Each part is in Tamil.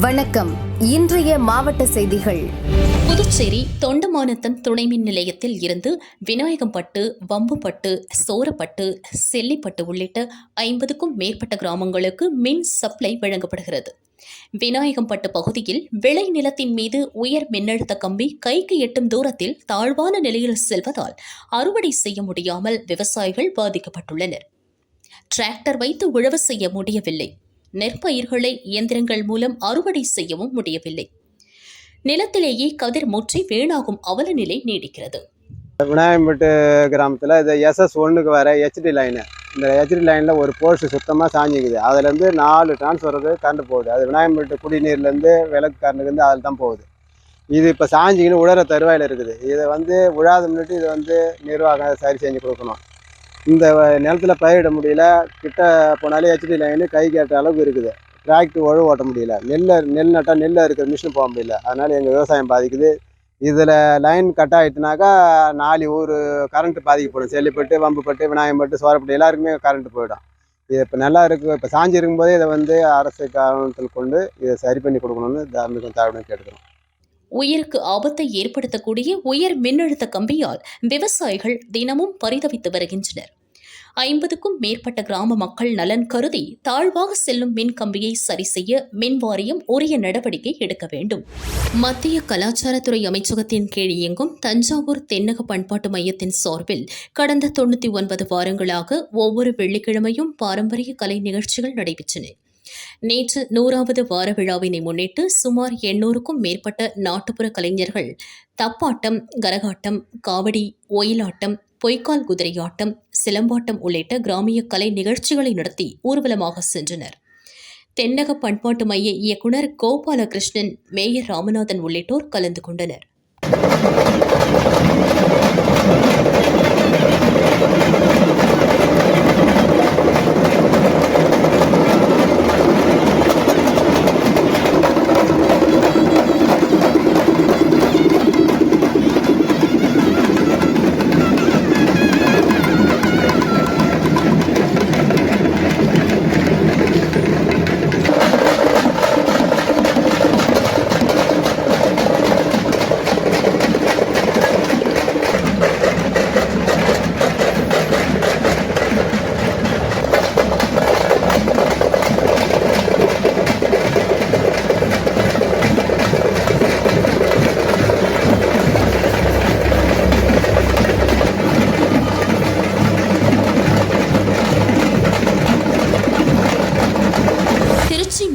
வணக்கம். இன்றைய மாவட்ட செய்திகள். புதுச்சேரி தொண்டமானத்தம் துணை மின் நிலையத்தில் இருந்து விநாயகம்பட்டு வம்புப்பட்டு சோரப்பட்டு செல்லிப்பட்டு உள்ளிட்ட ஐம்பதுக்கும் மேற்பட்ட கிராமங்களுக்கு மின் சப்ளை வழங்கப்படுகிறது. விநாயகம்பட்டு பகுதியில் விளை நிலத்தின் மீது உயர் மின்னழுத்த கம்பி கைக்கு எட்டும் தூரத்தில் தாழ்வான நிலையில் செல்வதால் அறுவடை செய்ய முடியாமல் விவசாயிகள் பாதிக்கப்பட்டுள்ளனர். டிராக்டர் வைத்து உழவு செய்ய முடியவில்லை. நெற்பயிர்களை இயந்திரங்கள் மூலம் அறுவடை செய்யவும் முடியவில்லை. நிலத்திலேயே கதிர் முற்றி வீணாகும் அவல நிலை நீடிக்கிறது. விநாயகம்பட்டு கிராமத்தில் இது எஸ்எஸ் ஒன்றுக்கு வர ஹெச்டி லைனு இந்த ஹெச்டி லைனில் ஒரு போஸ்ட் சுத்தமாக சாஞ்சிக்குது. அதுலேருந்து நாலு டிரான்ஸ்ஃபருக்கு கரண்ட் போகுது. அது விநாயகம்பட்டு குடிநீர்லேருந்து விளக்கு கரண்ட்டுலேருந்து அதில் தான் போகுது. இது இப்போ சாஞ்சிக்கின்னு உழற தருவாயில் இருக்குது. இதை வந்து உழாத முன்னிட்டு இதை வந்து நிர்வாகம் சரி செஞ்சு கொடுக்கணும். இந்த நிலத்தில் பயிரிட முடியல. கிட்ட போனாலே ஹெச்டி லைனு கை கேட்ட அளவுக்கு இருக்குது. டிராக்டர் உழவு ஓட்ட முடியல. நெல் நெல் நட்டால் நெல் இருக்கிற மிஷின் போக முடியல. அதனால் எங்கள் விவசாயம் பாதிக்குது. இதில் லைன் கட் ஆகிட்டுனாக்கா நாலு ஊர் கரண்ட்டு பாதிக்கப்படும். செல்லிப்பட்டு வம்புப்பட்டு விநாயகம்பட்டு சோரப்பட்டு எல்லாருக்குமே கரண்ட்டு போயிடும். இது இப்போ நல்லா இருக்கு. இப்போ சாஞ்சி இருக்கும்போதே இதை வந்து அரசு கவனத்தில் கொண்டு இதை சரி பண்ணி கொடுக்கணும்னு தார்மீகம் தாழ்வுன்னு கேட்டுக்கிறோம். உயிருக்கு ஆபத்தை ஏற்படுத்தக்கூடிய உயர் மின்னழுத்த கம்பியால் விவசாயிகள் தினமும் பரிதவித்து வருகின்றனர். ஐம்பதுக்கும் மேற்பட்ட கிராம மக்கள் நலன் கருதி தாழ்வாக செல்லும் மின் கம்பியை சரி செய்ய மின் வாரியம் உரிய நடவடிக்கை எடுக்க வேண்டும். மத்திய கலாச்சாரத்துறை அமைச்சகத்தின் கீழ் இயங்கும் தஞ்சாவூர் தென்னக பண்பாட்டு மையத்தின் சார்பில் கடந்த தொண்ணூற்றி ஒன்பது வாரங்களாக ஒவ்வொரு வெள்ளிக்கிழமையும் பாரம்பரிய கலை நிகழ்ச்சிகள் நடைபெற்றன. நேற்று நூறாவது வார விழாவினை முன்னிட்டு சுமார் எண்ணூறுக்கும் மேற்பட்ட நாட்டுப்புற கலைஞர்கள் தப்பாட்டம் கரகாட்டம் காவடி ஒயிலாட்டம் பொய்க்கால் குதிரையாட்டம் சிலம்பாட்டம் உள்ளிட்ட கிராமிய கலை நிகழ்ச்சிகளை நடத்தி ஊர்வலமாக சென்றனர். தென்னக பண்பாட்டு மைய இயக்குனர் கோபாலகிருஷ்ணன் மேயர் ராமநாதன் உள்ளிட்டோர் கலந்து கொண்டனர்.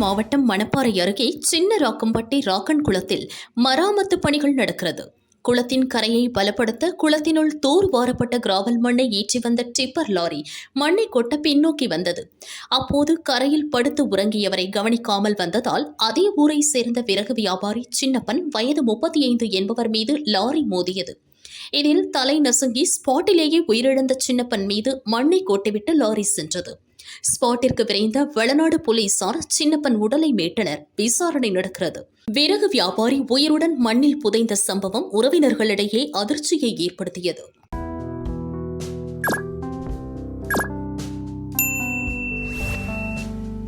மாவட்டம் மணப்பாறை அருகே சின்ன ராக்கம்பட்டி ராக்கன் குளத்தில் மராமத்து பணிகள் நடக்கிறது. குளத்தின் கரையை பலப்படுத்த குளத்தினுள் தூர் வாரப்பட்ட கிராவல் மண்ணை ஏற்றி வந்த டிப்பர் லாரி மண்ணை கொட்ட பின்னோக்கி வந்தது. அப்போது கரையில் படுத்து உறங்கியவரை கவனிக்காமல் வந்ததால் அதே ஊரை சேர்ந்த விறகு வியாபாரி சின்னப்பன் வயது முப்பத்தி ஐந்து என்பவர் மீது லாரி மோதியது. இதில் தலை நசுங்கி ஸ்பாட்டிலேயே உயிரிழந்த சின்னப்பன் மீது மண்ணை கொட்டிவிட்டு லாரி சென்றது. ஸ்பாட்டிற்கு விரைந்த வெளிநாடு போலீசார் சின்னப்பன் உடலை மீட்டனர். விசாரணை நடக்கிறது. விறகு வியாபாரி உயிருடன் மண்ணில் புதைந்த சம்பவம் உறவினர்களிடையே அதிர்ச்சியை ஏற்படுத்தியது.